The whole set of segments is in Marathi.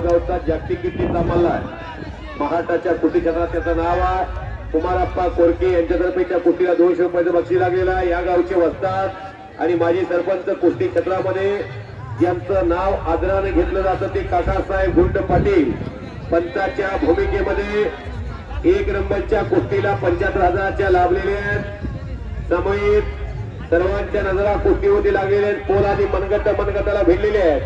गावचा जागतिक कीर्तीचा मल्ला. आहे महाराष्ट्राच्या कुस्ती क्षेत्रात त्याचं नाव आहे. कुमारप्पा कोरके यांच्यातर्फे त्या कुस्तीला दोनशे रुपयाचं बक्षीस लागलेलं आहे. या गावचे वसतात आणि माजी सरपंच कुस्ती क्षेत्रामध्ये ज्यांचं नाव आदराने घेतलं जातं ते काकासाहेब गुंड पाटील. पंचाच्या भूमिकेमध्ये एक नंबरच्या कुस्तीला पंच्याहत्तर हजाराच्या लाभलेले आहेत. समयीत सर्वांच्या नजरा कुस्तीवरती लागलेल्या आहेत. पोल आणि मनगट मनगटाला भिडलेले आहेत.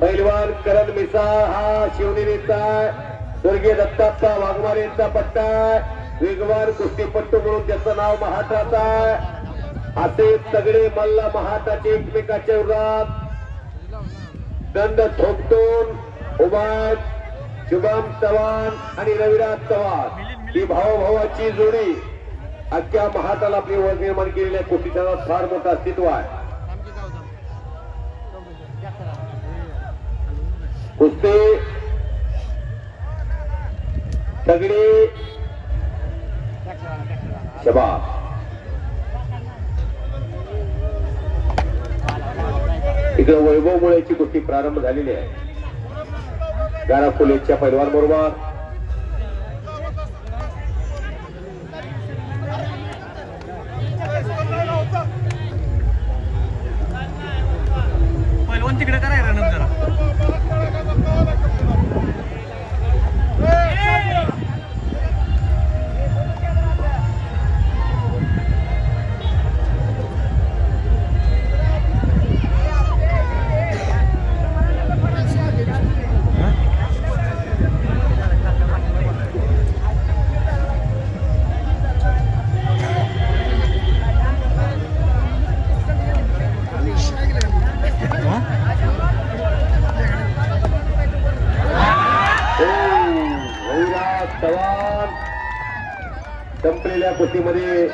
पैलवान करण मिसाळ हा शिवनेरीचा आहे. स्वर्गीय दत्ताप्पा वाघमारेंचा पट्टा वेगवान कुस्तीपट्टू म्हणून त्याचं नाव महाराष्ट्राचा असे सगळे मल्ला महाराष्ट्राचे एकमेकाच्या विरोधात दंड थोपटून उभा शुभम चव्हाण आणि रविराज चव्हाण ही भावभावाची जोडी अख्ख्या महाटाला आपली ओळख निर्माण केलेल्या कुस्तीच्या फार मोठं अस्तित्व आहे. कुस्ती सगळी शबाब इकडे वैभव मुळेची कुस्ती प्रारंभ झालेली आहे. गारा फुलेच्या पैलवान बरोबर. संपलेल्या कुस्तीमध्ये